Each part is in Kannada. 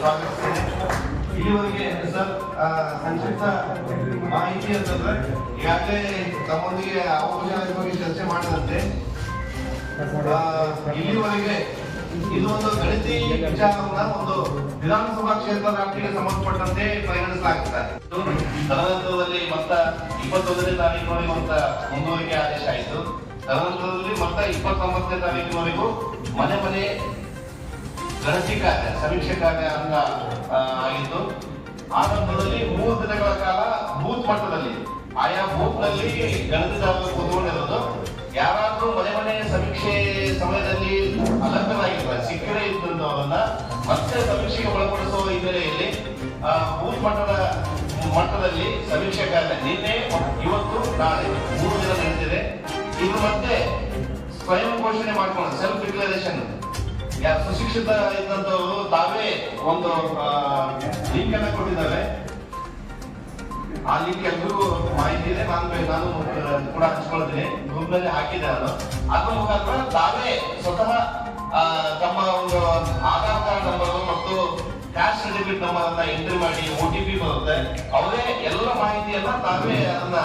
ಸ್ವಾಗತಿಸ್ತೇನೆ ಇಲ್ಲಿವರೆಗೆ, ಸರ್ ಸಂಕ್ಷಿಪ್ತ ಮಾಹಿತಿ ಅಂತಂದ್ರೆ, ಈಗಾಗಲೇ ತಮ್ಮೊಂದಿಗೆ ಔಪಚಾರಿಕ ಬಗ್ಗೆ ಚರ್ಚೆ ಮಾಡಿದಂತೆ ಇಲ್ಲಿವರೆಗೆ ಇದು ಒಂದು ಗಣತಿ ವಿಚಾರವನ್ನ ಒಂದು ವಿಧಾನಸಭಾ ಕ್ಷೇತ್ರ ವ್ಯಾಪ್ತಿಗೆ ಸಂಬಂಧಪಟ್ಟಂತೆ ಪರಿಗಣಿಸಲಾಗುತ್ತದೆ ತದನಂತರದಲ್ಲಿ ಮತ್ತ ಇಪ್ಪತ್ತೊಂದನೇ ತಾರೀಕಿನವರೆಗೂ ಅಂತ ಮುಂದುವರಿಕೆ ಆದೇಶ ಆಯಿತು. ತದನಂತರದಲ್ಲಿ ಮತ್ತ ಇಪ್ಪತ್ತೊಂಬತ್ತನೇ ತಾರೀಕಿನವರೆಗೂ ಮನೆ ಮನೆ ಗಣತಿ ಕಾರ್ಯ ಸಮೀಕ್ಷೆ ಕಾರ್ಯ ಅಂಗ ಆಗಿದ್ದು, ಆರಂಭದಲ್ಲಿ ಮೂರು ದಿನಗಳ ಕಾಲ ಬೂತ್ ಮಟ್ಟದಲ್ಲಿ, ಆಯಾ ಬೂತ್ನಲ್ಲಿ ಗಣತಿದಾರರು ಕೂತ್ಕೊಂಡಿರೋದು. ಯಾರಾದ್ರೂ ಮನೆ ಮನೆ ಸಮೀಕ್ಷೆ ಸಮಯದಲ್ಲಿ ಅಲಭ್ಯರಾಗಿರ್ತಾರೆ ಸಿಕ್ಕದೇ ಇದ್ದಂತವರನ್ನ ಮತ್ತೆ ಸಮೀಕ್ಷೆಗೆ ಒಳಪಡಿಸುವ ಹಿನ್ನೆಲೆಯಲ್ಲಿ ಬೂತ್ ಮಟ್ಟದ, ಮಟ್ಟದಲ್ಲಿ ಸಮೀಕ್ಷೆ ಕಾರ್ಯ ನಿನ್ನೆ ಇವತ್ತು, ನಾಳೆ ಮೂರು ದಿನ ನಡೆದಿದೆ ಇದು ಮತ್ತೆ ಸ್ವಯಂ ಘೋಷಣೆ ಮಾಡ್ಕೊಂಡು ಸೆಲ್ಫ್ ಡಿಕ್ಲರೇಷನ್ ಸುಶಿಕ್ಷಿತ ಇದ್ದಂಥವರು ತಾವೇ ಒಂದು ಲಿಂಕ್ ಅನ್ನ ಕೊಟ್ಟಿದ್ದಾರೆ. ಆ ಲಿಂಕ್ ಎಲ್ರಿಗೂ ಮಾಹಿತಿ ಇದೆ ನಾನು ನಾನು ಕೂಡ ಹಂಚ್ಕೊಳ್ತೀನಿ. ಗ್ರೂಪ್ನಲ್ಲಿ ಹಾಕಿದೆ ಅದು. ಅದ್ರ ಮುಖಾಂತರ ತಾವೇ ಸ್ವತಃ ತಮ್ಮ ಒಂದು ಆಧಾರ್ ಕಾರ್ಡ್ ನಂಬರ್ ಮತ್ತು ಕ್ಯಾಶ್ ಸರ್ಟಿಫಿಕೇಟ್ ನಂಬರ್ ಅನ್ನ ಎಂಟ್ರಿ ಮಾಡಿ ಒ ಟಿ ಪಿ ಬರುತ್ತೆ. ಅವರೇ ಎಲ್ಲ ಮಾಹಿತಿಯನ್ನ ತಾವೇ ಅದನ್ನ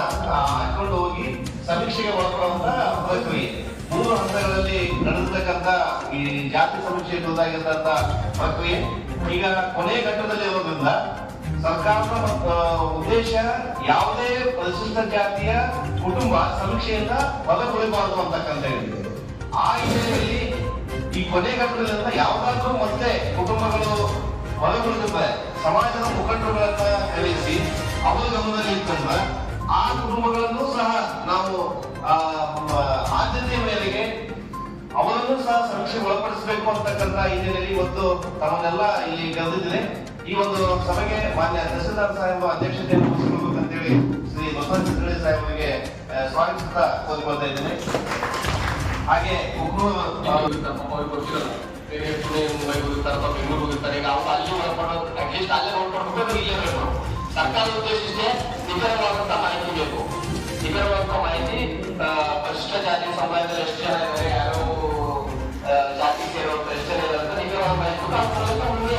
ಹಾಕೊಂಡು ಹೋಗಿ ಸಮೀಕ್ಷೆಗೆ ಒಳಪಡುವಂತ ಪ್ರಕ್ರಿಯೆ. ಮೂರು ಹಂತಗಳಲ್ಲಿ ನಡೆದಿರ್ತಕ್ಕಂಥ ಈ ಜಾತಿ ಸಮೀಕ್ಷೆ ಕುರಿತಾಗಿರ್ತಕ್ಕಂಥ ಪ್ರಕ್ರಿಯೆ. ಈಗ ಕೊನೆಯ ಘಟ್ಟದಲ್ಲಿ ಇರೋದ್ರಿಂದ ಸರ್ಕಾರದ ಉದ್ದೇಶ ಯಾವುದೇ ಪರಿಶಿಷ್ಟ ಜಾತಿಯ ಕುಟುಂಬ ಸಮೀಕ್ಷೆಯಿಂದ ಹೊರಗುಳಿಬಾರದು ಅಂತಕ್ಕಂಥ ಹೇಳಿದ್ರು ಆ ಹಿನ್ನೆಲೆಯಲ್ಲಿ ಈ ಕೊನೆ ಘಟ್ಟದಿಂದ ಯಾವುದಾದ್ರೂ ಮತ್ತೆ ಕುಟುಂಬಗಳು ಹೊರಗುಳಿದಿದ್ದಾರೆ ಸಮಾಜದ ಮುಖಂಡರುಗಳನ್ನ ಕರೆಸಿ, ಅವರ ಗಮನದಲ್ಲಿ ಇಟ್ಟಂದ್ರೆ ಆ ಕುಟುಂಬಗಳನ್ನು ಸಹ ನಾವು ಆದ್ಯತೆಯ ಮೇರೆಗೆ ಅವರನ್ನು ಸಹ ಸಮೀಕ್ಷೆ ಒಳಪಡಿಸಬೇಕು ಅಂತಕ್ಕಂಥ ಹಿನ್ನೆಲೆಯಲ್ಲಿ ಇವತ್ತು ತಮ್ಮನ್ನೆಲ್ಲ ಇಲ್ಲಿ ಕರೆದಿದ್ದೇನೆ. ಈ ಒಂದು ಸಭೆಗೆ ಮಾನ್ಯ ತಹಸೀಲ್ದಾರ್ ಸಾಹೇಬ್ ಅಧ್ಯಕ್ಷತೆಯನ್ನು ವಹಿಸಿಕೊಳ್ಬೇಕಂತೇಳಿ ಶ್ರೀ ಬಸವರಾಜ ಚಿತ್ರಳ್ಳಿ ಸಾಹೇಬರಿಗೆ ಆ, ಸ್ವಾಗತ ಕೋರಿಕೊಳ್ತಾ ಇದ್ದೇನೆ. ಹಾಗೆ ಬೇರೆ ಪುಣೆ ಮುಂಬೈ ಸರ್ಕಾರದ ಉದ್ದೇಶ ಇಷ್ಟೇ. ನಿಖರವಾದಂತ ಮಾಹಿತಿ ಬೇಕು ನಿಖರವಾದಂತ ಮಾಹಿತಿ ಪರಿಶಿಷ್ಟ ಜಾತಿ ಸಮುದಾಯದಲ್ಲಿ ಎಷ್ಟು ಜನ ಇದ್ದಾರೆ ಯಾರು ಜಾತಿ ಜನ ಇದ್ದಾರೆ ಅಂತ ನಿಖರವಾದ ಮಾಹಿತಿ ಮುಂದೆ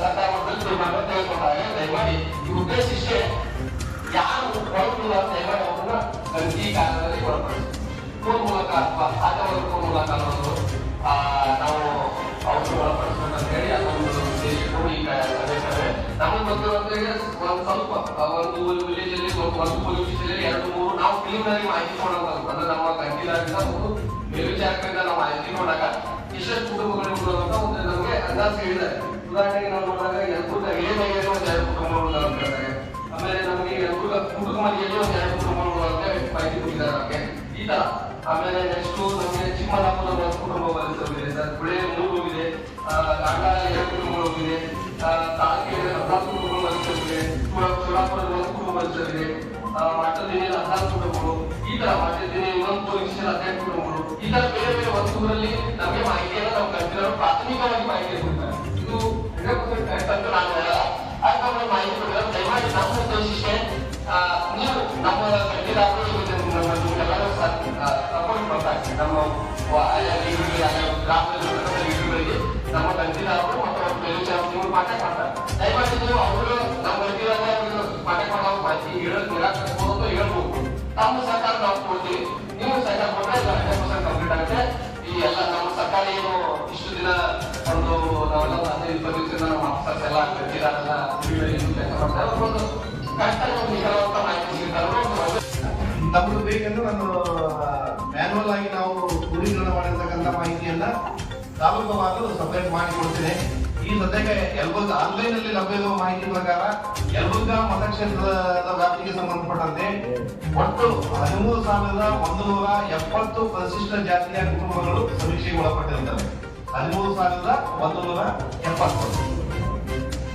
ಸರ್ಕಾರ ಮಟ್ಟದಲ್ಲಿ ತೀರ್ಮಾನ ತೆಗೆದುಕೊಂಡಾಗ ದಯಮಾಡಿ ಈ ಉದ್ದೇಶ ಇಷ್ಟೇ ಯಾರು ಹೊರಗಿಲ್ಲ ದಯಮಾಡಿ ಅವರನ್ನ ಈ ಕಾಲದಲ್ಲಿ ಒಳಪಡಿಸಿ ಮೂಲಕ ಅಥವಾ ಫೋನ್ ಮೂಲಕ ಅನ್ನೋದು ನಮಗೆ ಗೊತ್ತಿರುವಂತೆ ಒಂದು ಸ್ವಲ್ಪ ಒಂದು ವಿಲೇಜ್ ಅಲ್ಲಿ ಒಂದು ಪೊಲೀಸ್ ಸ್ಟೇಷನ್ ಎರಡು ಮೂರು ನಾವು ಪ್ರಿಲಿಮಿನರಿ ಮಾಹಿತಿ ಕೊಡೋದು ಅಂದ್ರೆ ನಮ್ಮ ಕಂಟಿದಾರಿಂದ ಒಂದು ಮೇಲ್ವಿಚಾರಕರಿಂದ ನಾವು ಮಾಹಿತಿ ನೋಡಾಗ ಇಷ್ಟು ಕುಟುಂಬಗಳು ಅಂತ ಒಂದು ನಮಗೆ ಅಂದಾಜು ಹೇಳಿದ್ದಾರೆ. ಉದಾಹರಣೆಗೆ ನಾವು ನೋಡಿದಾಗ ಯಲ್ಬುರ್ಗ ಎಳೆಮೈಯಲ್ಲಿ ಒಂದು ಎರಡು ಕುಟುಂಬಗಳು ಅಂತ ಹೇಳ್ತಾರೆ. ಆಮೇಲೆ ನಮಗೆ ಯಲ್ಬುರ್ಗ ಕುಟುಂಬದಲ್ಲಿ ಒಂದು ಎರಡು ಕುಟುಂಬಗಳು ಅಂತ ಮಾಹಿತಿ ಕೊಟ್ಟಿದ್ದಾರೆ ನಮಗೆ. ಈ ತರ. ಆಮೇಲೆ ನೆಕ್ಸ್ಟ್ ನಮಗೆ ಚಿಕ್ಕಬಳ್ಳಾಪುರ ಒಂದು ಕುಟುಂಬ ಬಂದಿದೆ. ಸರ್ ಬೆಳೆ ಮೂರು ಹೋಗಿದೆ ಚೋಳಾಪುರದ ಆ ಹದಿನಾಲ್ಕು ಕುಟುಂಬಗಳು ಈ ತರ ಮಟ್ಟದಿನ ಇನ್ನೊಂದು ಪೊಲೀಸ್ ಅಧ್ಯಾಯ ಕುಟುಂಬಗಳು ಈ ತರ ಬೇರೆ ಬೇರೆ ವಸ್ತುಗಳಲ್ಲಿ ನಮಗೆ ಮಾಹಿತಿಯನ್ನು ನಾವು ಕಲ್ತಿರೋ ಪ್ರಾಥಮಿಕವಾಗಿ ಮಾಹಿತಿ ಕೊಡ್ತಾರೆ. ಇದು ಹಂಡ್ರೆಡ್ ಪರ್ಸೆಂಟ್ ಕರೆಕ್ಟ್ ಅಂತ ನಾನು ಹೇಳಲ್ಲ. ಯಾಕಂದ್ರೆ ಮಾಹಿತಿ ಕೊಡೋದು ದಯಮಾಡಿ ಇಷ್ಟೇ ಆ, ನೀವು ನಮ್ಮ ಕಟ್ಟಿದಾರರು ನಿಮ್ಗೆಲ್ಲರೂ ಸಪೋರ್ಟ್ ಮಾಡ್ತಾರೆ ನಮ್ಮ ಗ್ರಾಮದಲ್ಲಿ ನಮ್ಮ ಕಟ್ಟಿದಾರರು ಮತ್ತು ಮೇಲ್ವಿಚಾರಕರು ನೀವು ಮಾಡ್ತಾರೆ ದಯಮಾಡಿ ನೀವು ಅವರು ಎಲ್ಲ ಕಟ್ಟಿದಾರೆಲ್ಲ ಕೆಲಸ ಕಷ್ಟ ಅವ್ರಿಗೊಂದು ಕರೆಕ್ಟಾಗಿ ಒಂದು ಒಂದು ಮ್ಯಾನುವಲ್ ಆಗಿ ನಾವು ಕ್ರೋಢೀಕರಣ ಮಾಡಿರ್ತಕ್ಕಂಥ ಮಾಹಿತಿಯನ್ನ ತಾಲೂಕುವಾರು ಸಪರೇಟ್ ಮಾಡಿ ಕೊಡ್ತೇನೆ. ಈ ಸದ್ಯಕ್ಕೆ ಯಲಬುರ್ಗ ಆನ್ಲೈನ್ ಅಲ್ಲಿ ಲಭ್ಯವಿರುವ ಮಾಹಿತಿ ಪ್ರಕಾರ ಯಲಬುರ್ಗ ಮತಕ್ಷೇತ್ರದ ವ್ಯಾಪ್ತಿಗೆ ಸಂಬಂಧಪಟ್ಟಂತೆ ಒಟ್ಟು ಹದಿಮೂರು ಸಾವಿರದ ಒಂದು ನೂರ ಎಪ್ಪತ್ತು ಪರಿಶಿಷ್ಟ ಜಾತಿಯ ಕುಟುಂಬಗಳು ಸಮೀಕ್ಷೆಗೆ ಒಳಪಟ್ಟಿರುತ್ತವೆ. ಹದಿಮೂರು ಸಾವಿರದ ಒಂದು ನೂರ ಎಪ್ಪತ್ತು.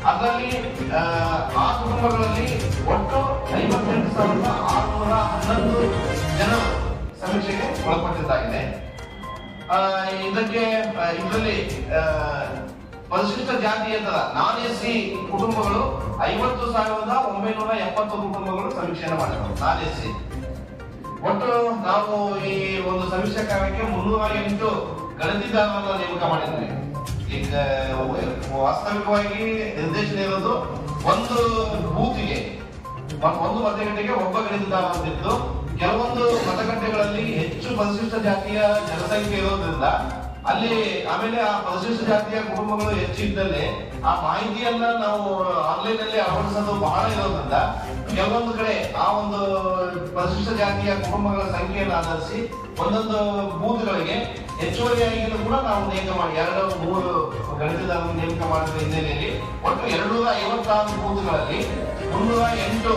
ಅದರಲ್ಲಿ ಆ, ಕುಟುಂಬಗಳಲ್ಲಿ ಒಟ್ಟು ಐವತ್ತೆಂಟು ಸಾವಿರದ ಆರುನೂರ ಹನ್ನೊಂದು ಜನ ಸಮೀಕ್ಷೆಗೆ ಒಳಪಟ್ಟಿದ್ದಾಗಿದೆ. ಇದಕ್ಕೆ ಇದರಲ್ಲಿ ಪರಿಶಿಷ್ಟ ಜಾತಿಯೇತರ ನಾನ್ ಎಸ್ ಸಿ ಕುಟುಂಬಗಳು ಐವತ್ತು ಸಾವಿರದ ಒಂಬೈನೂರ ಎಪ್ಪತ್ತು ಕುಟುಂಬಗಳು ಸಮೀಕ್ಷೆಯನ್ನು ಮಾಡಿದರು ನಾನ್ ಎಸ್ ಸಿ. ಒಟ್ಟು ನಾವು ಈ ಒಂದು ಸಮೀಕ್ಷಾ ಕಾರ್ಯಕ್ಕೆ ಮುನ್ನೂರ ಎಂಟು ಗಣತಿದಾರರನ್ನ ನೇಮಕ ಮಾಡಿದ್ವಿ ಈಗ ವಾಸ್ತವಿಕವಾಗಿ ನಿರ್ದೇಶನ ಇರೋದು ಒಂದು ಬೂತಿಗೆ ಒಂದು ಮತಗಟ್ಟೆಗೆ ಒಬ್ಬ ಅಂತಿತ್ತು ಕೆಲವೊಂದು ಮತಗಟ್ಟೆಗಳಲ್ಲಿ ಹೆಚ್ಚು ಪರಿಶಿಷ್ಟ ಜಾತಿಯ ಜನಸಂಖ್ಯೆ ಇರೋದ್ರಿಂದ ಅಲ್ಲಿ ಆಮೇಲೆ ಆ ಪರಿಶಿಷ್ಟ ಜಾತಿಯ ಕುಟುಂಬಗಳು ಹೆಚ್ಚಿದ್ದಲ್ಲಿ ಆ ಮಾಹಿತಿಯನ್ನ ನಾವು ಆನ್ಲೈನ್ ಅಲ್ಲಿ ಅಳವಡಿಸೋದು ಬಹಳ ಇರೋದ್ರಿಂದ ಕೆಲವೊಂದು ಕಡೆ ಆ ಒಂದು ಪರಿಶಿಷ್ಟ ಜಾತಿಯ ಕುಟುಂಬಗಳ ಸಂಖ್ಯೆಯನ್ನು ಆಧರಿಸಿ ಒಂದೊಂದು ಬೂತ್ಗಳಿಗೆ ಹೆಚ್ಚುವರಿಯಾಗಿಯೂ ಕೂಡ ನಾವು ನೇಮಕ ಮಾಡಿ, ಎರಡು ಮೂರು ಗಣಿತದಾರರು ನೇಮಕ ಮಾಡಿದ ಹಿನ್ನೆಲೆಯಲ್ಲಿ ಒಟ್ಟು ಎರಡು ನೂರ ಐವತ್ತಾರು ಬೂತ್ಗಳಲ್ಲಿ ಮುನ್ನೂರ ಎಂಟು